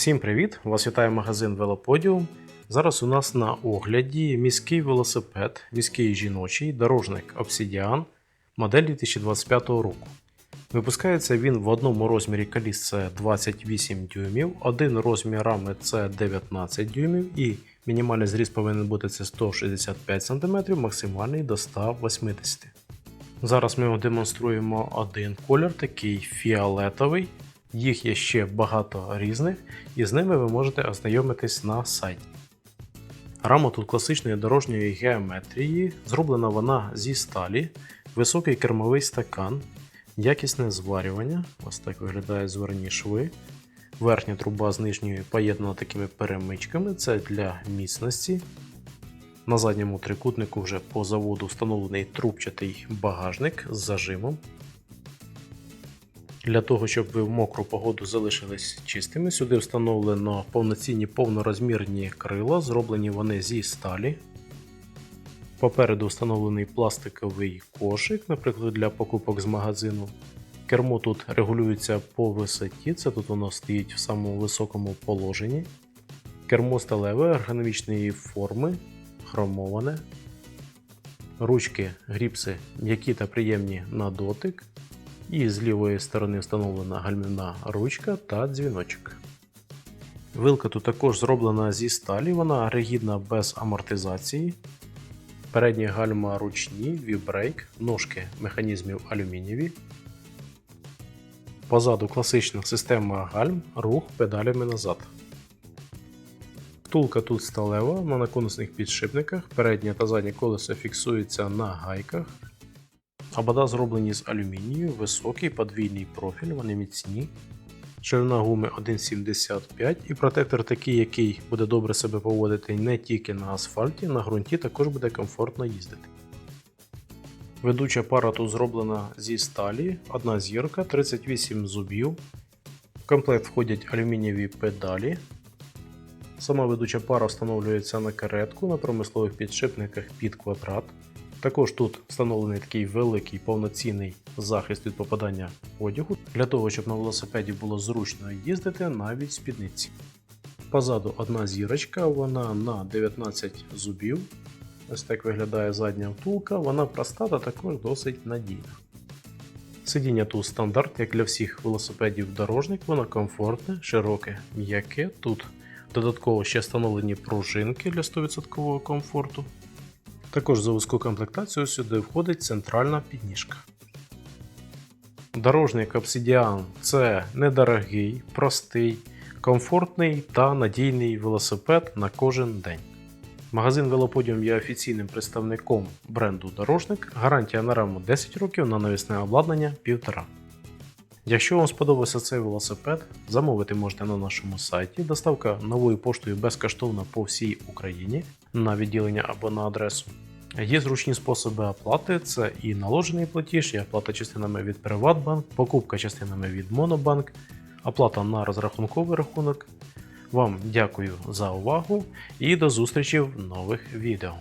Всім привіт! Вас вітає магазин Велоподіум. Зараз у нас на огляді міський велосипед, міський жіночий, дорожник Obsidian, модель 2025 року. Випускається він в одному розмірі коліс це 28 дюймів, один розмір рами це 19 дюймів і мінімальний зріс повинен бути це 165 см, максимальний до 180 Зараз ми демонструємо один колір, такий фіолетовий. Їх є ще багато різних, і з ними ви можете ознайомитись на сайті. Рама тут класичної дорожньої геометрії, зроблена вона зі сталі, високий кермовий стакан, якісне зварювання, ось так виглядають зварені шви. Верхня труба з нижньою поєднана такими перемичками, це для міцності. На задньому трикутнику вже по заводу встановлений трубчатий багажник з зажимом. Для того, щоб ви в мокру погоду залишились чистими, сюди встановлено повноцінні повнорозмірні крила, зроблені вони зі сталі. Попереду встановлений пластиковий кошик, наприклад, для покупок з магазину. Кермо тут регулюється по висоті, це тут воно стоїть в самому високому положенні. Кермо сталеве ергономічної форми, хромоване. Ручки гріпси м'які та приємні на дотик. І з лівої сторони встановлена гальмівна ручка та дзвіночок. Вилка тут також зроблена зі сталі, вона ригідна без амортизації. Передні гальма ручні, вібрейк, ножки механізмів алюмінієві. Позаду класична система гальм, рух педалями назад. Втулка тут сталева на наконусних підшипниках, переднє та заднє колесо фіксуються на гайках. Абада зроблені з алюмінію, високий подвійний профіль, вони міцні. Ширина гуми 1,75 і протектор такий, який буде добре себе поводити не тільки на асфальті, на ґрунті також буде комфортно їздити. Ведуча пара тут зроблена зі сталі, одна зірка, 38 зубів. В комплект входять алюмінієві педалі. Сама ведуча пара встановлюється на каретку на промислових підшипниках під квадрат. Також тут встановлений такий великий повноцінний захист від попадання одягу, для того, щоб на велосипеді було зручно їздити навіть спідниці. Позаду одна зірочка, вона на 19 зубів. Ось так виглядає задня втулка, вона проста та також досить надійна. Сидіння тут стандарт, як для всіх велосипедів дорожник, воно комфортне, широке, м'яке. Тут додатково ще встановлені пружинки для 100% комфорту. Також за вузьку комплектацію сюди входить центральна підніжка. Дорожник Obsidian це недорогий, простий, комфортний та надійний велосипед на кожен день. Магазин Велоподіум є офіційним представником бренду Дорожник. Гарантія на раму 10 років на навісне обладнання 1,5. Якщо вам сподобався цей велосипед, замовити можете на нашому сайті. Доставка новою поштою безкоштовна по всій Україні на відділення або на адресу. Є зручні способи оплати: це і наложений платіж, і оплата частинами від Приватбанк, покупка частинами від Монобанк, оплата на розрахунковий рахунок. Вам дякую за увагу і до зустрічі в нових відео.